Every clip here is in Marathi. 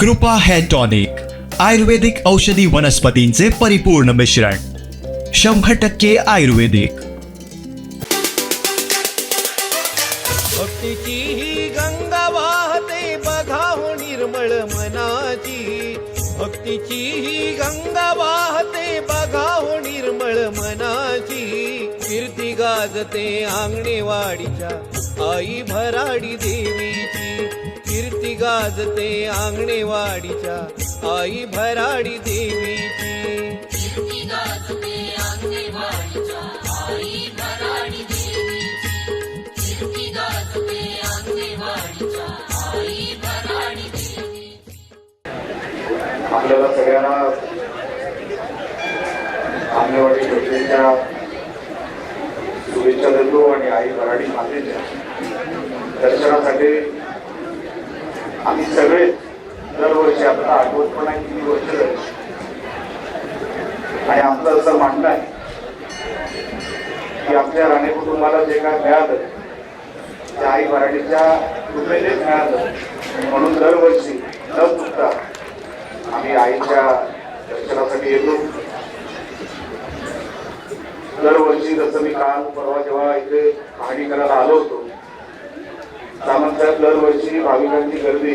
कृपा हेअर टॉनिक आयुर्वेदिक औषधी वनस्पतींचे परिपूर्ण मिश्रण शंभर टक्के आयुर्वेदिक ही गंगा वाहते बघा हो निर्मळ मनाची. भक्तीची ही गंगा वाहते हो निर्मळ मनाची. कीर्ती गाजते आंगणेवाडीच्या आई भराडी देवीची. कीर्ती गाजते आंगणेवाडीच्या आई भराडी देवीची. आपल्याला सगळ्यांना अंगणवाडी योजनेच्या शुभेच्छा देतो आणि आई मराठी मातेच्या दर्शनासाठी आम्ही सगळे दरवर्षी आपलं आठवत पण आहे किती वर्ष आणि आमचं असं मानणं आहे की आपल्या राणे कुटुंबाला जे काय मिळालं ते आई मराठीच्या कृपेनेच मिळालं. म्हणून दरवर्षी न चुकता आम्ही आईच्या दर्शनासाठी येतो. दरवर्षी जसं मी काल परवा जेव्हा इथे पाहणी करायला आलो होतो सामंतसाहेब दरवर्षी भाविकांची गर्दी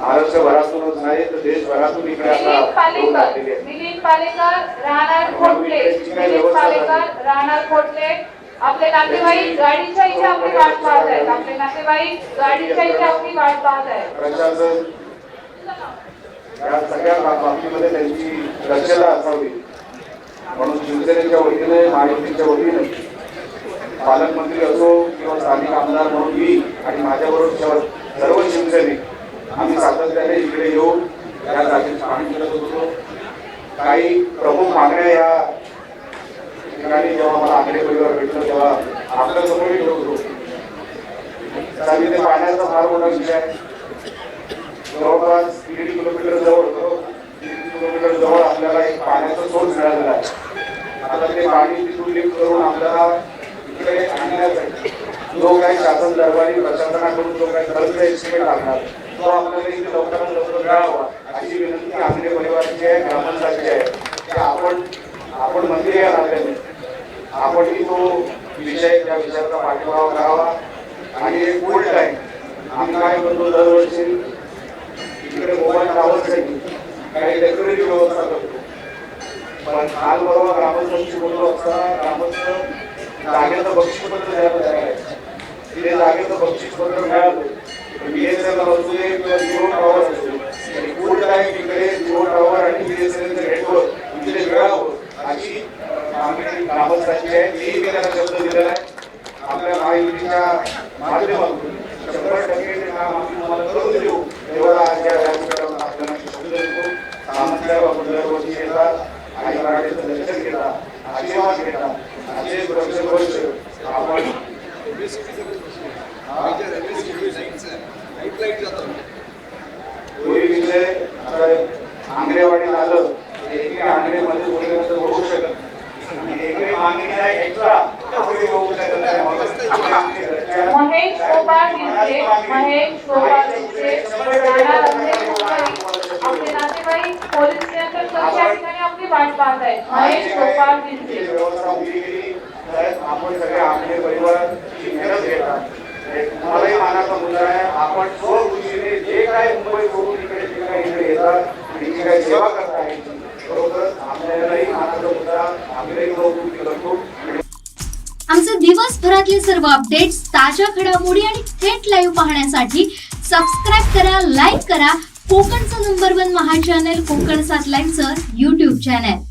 महाराष्ट्रभरातूनच नाही तर देशभरातून इकडे आता पालेकर राहणार खोटले. पालेकर राहणार खोटले. आपले नातेवाईक गाडीच्या इथे आपली वाट पाहत आहेत. आपले नातेवाईक गाडीच्या इथे आपली वाट पाहत आहेत. प्रशासन या सगळ्या बाबतीमध्ये त्यांची दक्षता असावी म्हणून शिवसेनेच्या वतीने महायुतीच्या वतीने पालकमंत्री असो किंवा स्थानिक आमदार म्हणून मी आणि माझ्याबरोबर सर्व- शिवसैनिक आम्ही सातत्याने इकडे येऊन या जागेची पाहणी करत होतो काही प्रमुख मागण्या या ठिकाणी जेव्हा मला आंगडे परिवार भेटलं तेव्हा आपल्यासमोर ठेवत. होतो साहेब, ते पाण्याचा फार मोठा विषय आहे. जवळपास दीड किलोमीटर जवळ दीड किलोमीटर जवळ आपल्याला एक पाण्याचा सोर्स मिळालेला आहे. आता ते पाणी तिथून लिफ्ट करून आपल्याला इकडे आणण्यासाठी जो काही शासन दरबारी प्रशासनाकडून जो काही खर्च एस्टिमेट लागणार तो आपल्याला इथे लवकरात लवकर मिळावा अशी विनंती आमच्या परिवाराची आहे ग्रामस्थांची आहे. की आपण आपण मंत्री या नात्याने आपणही तो विषय त्या विषयाचा पाठिंबा करावा. आणि एक फुल टाइम आम्ही काय करतो दरवर्षी इकडे मोबाईल टावरसाठी काही डेकोरेटिव्ह व्यवस्था करतो. पण काल बरोबर ग्रामस्थांशी बोललो असताना ग्रामस्थ जागेचं बक्षीसपत्र द्यायला तयार आहे. ते जागेचं बक्षीसपत्र मिळालं. बीएसएनएल असू दे किंवा जिओ टॉवर असू दे. फुल टाइम तिकडे जिओ टॉवर आणि बीएसएनएलचं नेटवर्क तिकडे मिळावं अशी मागणी ग्रामस्थांची आहे. तेही मी त्यांना शब्द दिलेला आहे. आपल्या महायुतीच्या माध्यमातून शंभर टक्के काम आम्ही तुम्हाला करून देऊ. तेव्हा आज या व्यासपीठावर आपल्याला मी शब्द देतो सामंतसाहेब आपण दरवर्षी येतात आणि मराठीचं दर्शन घेतात आशीर्वाद घेतात असे वर्ष आपण झालं एके आंगरेमध्ये बोलल्यानंतर बघू शकत एके मागणीला एक्स्ट्रा महेश महेश आपले नातेवाईक पोलीस स्टेशन ठिकाणी आपली वाट पाहत आहेत महेश गोपाळ गिरजे तर आपण सगळे आपले परिवार मेहनत घेतात. तुम्हालाही मानाचा मुद्दा आहे आपण स्वखुशीने जे काय मुंबई करून इकडे जे काही इकडे येतात आणि जी काय सेवा करता यायची बरोबर? आपल्यालाही मानाचा मुद्दा आम्हीही स्वखुशी करतो. आमचे दिवसभरातले सर्व अपडेट्स ताज्या घडामोडी आणि थेट लाईव्ह पाहण्यासाठी सबस्क्राईब करा लाईक करा. कोकणचं नंबर वन महा चॅनल कोकण सात लाईव्हचं युट्यूब चॅनल